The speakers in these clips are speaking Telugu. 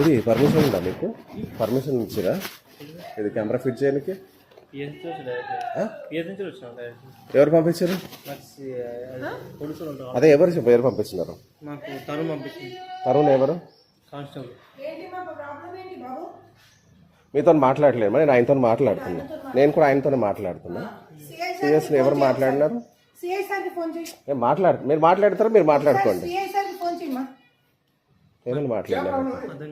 ఇది పర్మిషన్ ఉందా మీకు? పర్మిషన్ ఇచ్చిరా? ఇది కెమెరా ఫిట్ చేయడానికి ఎవరు పంపించారు? అది ఎవరు చెప్ప- ఎవరు పంపించినారు తరుణ్ ఎవరు? మీతో మాట్లాడలేదు నేను ఆయనతో మాట్లాడుతున్నా. నేను కూడా ఆయనతోనే మాట్లాడుతున్నా. సిఎస్ ఎవరు మాట్లాడినారు? నేను మాట్లాడు మీరు మాట్లాడతారా మీరు మాట్లాడుకోండి సిఐ సార్కి ఫోన్ చేయమ్మా ఏమని మాట్లాడినారు కదా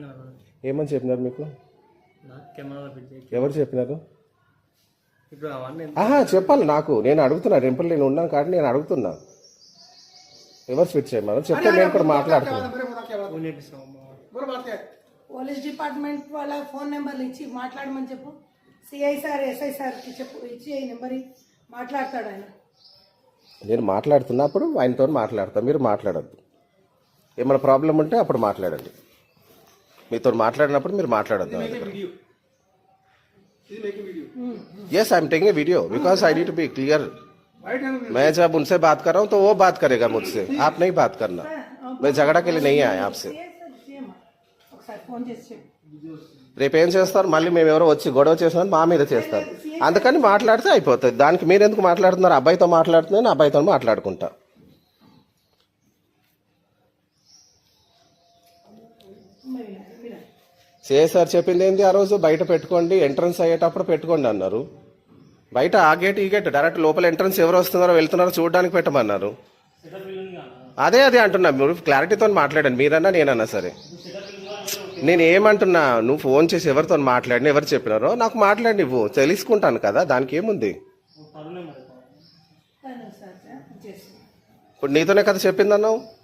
ఏమని చెప్పినారు మీకు? ఎవరు చెప్పినారు? ఇప్పుడు అవన్నీ ఆహా చెప్పాలి నాకు. నేను అడుగుతున్నా టెంపుల్ నేను ఉన్నాను కాబట్టి నేను అడుగుతున్నా. ఎవరు స్విచ్ చేయమన్నారు? చెప్తే నేను కూడా మాట్లాడుతున్నా. ఫోన్ చేపిస్తాం పోలీస్ డిపార్ట్మెంట్ వాళ్ళ ఫోన్ నెంబర్లు ఇచ్చి మాట్లాడమని చెప్పు. సిఐ సార్ ఎస్ఐ సార్కి చెప్పు. ఇచ్చి ఈ నెంబర్ మాట్లాడతాడు ఆయన. నేను మాట్లాడుతున్నప్పుడు ఆయనతో మాట్లాడతా. మీరు మాట్లాడద్దు. ఏమైనా ప్రాబ్లం ఉంటే అప్పుడు మాట్లాడండి మీతో మాట్లాడినప్పుడు మీరు మాట్లాడద్దు yes I am taking a video because I need to be clear मैं जब उनसे बात कर रहा हूँ तो वो बात करेगा मुझसे आप नहीं बात करना मैं झगड़ा के लिए नहीं आया आपसे సిఐ సార్ చేయమ్మా ఒకసారి ఫోన్ చేసి చెప్పు రేపు ఏం చేస్తారు మళ్ళీ మేము ఎవరో వచ్చి గొడవ చేసినా మా మీద చేస్తారు అందుకని మాట్లాడితే అయిపోతుంది దానికి మీరు ఎందుకు మాట్లాడుతున్నారు అబ్బాయితో మాట్లాడుతున్నాను అబ్బాయితో మాట్లాడుకుంటా సిఏ సార్ చెప్పింది ఏంది? ఆ రోజు బయట పెట్టుకోండి ఎంట్రన్స్ అయ్యేటప్పుడు పెట్టుకోండి అన్నారు. బయట ఆ గేట్ ఈ గేట్ డైరెక్ట్ లోపల ఎంట్రన్స్ ఎవరు వస్తున్నారో వెళ్తున్నారో చూడడానికి పెట్టమన్నారు. అదే అదే అంటున్నా. మీరు క్లారిటీతో మాట్లాడండి. మీరన్నా నేనన్నా సరే. నేను ఏమంటున్నా? నువ్వు ఫోన్ చేసి ఎవరితో మాట్లాడిన ఎవరు చెప్పినారో నాకు మాట్లాడి నువ్వు. తెలుసుకుంటాను కదా దానికి ఏముంది? ఇప్పుడు నీతోనే కదా చెప్పిందన్నావు?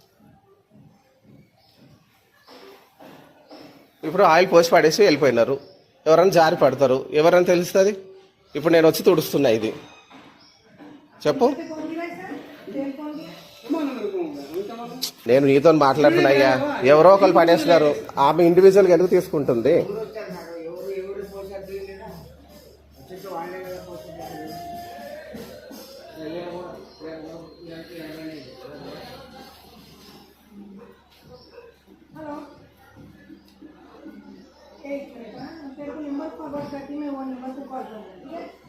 ఇప్పుడు ఆయిల్ పోసి పడేసి వెళ్ళిపోయినారు. ఎవరైనా జారి పడతారు. ఎవరైనా తెలుస్తుంది? ఇప్పుడు నేను వచ్చి తుడుస్తున్నా ఇది. చెప్పు. నేను నీతో మాట్లాడుతున్నాయ్యా ఎవరో ఒకరు పడేస్తున్నారు ఆమె ఇండివిజువల్గా ఎందుకు తీసుకుంటుంది? एक मिनट हाँ, तेरे को नंबर फॉरवर्ड करती मैं वो नंबर को कॉल करूँगी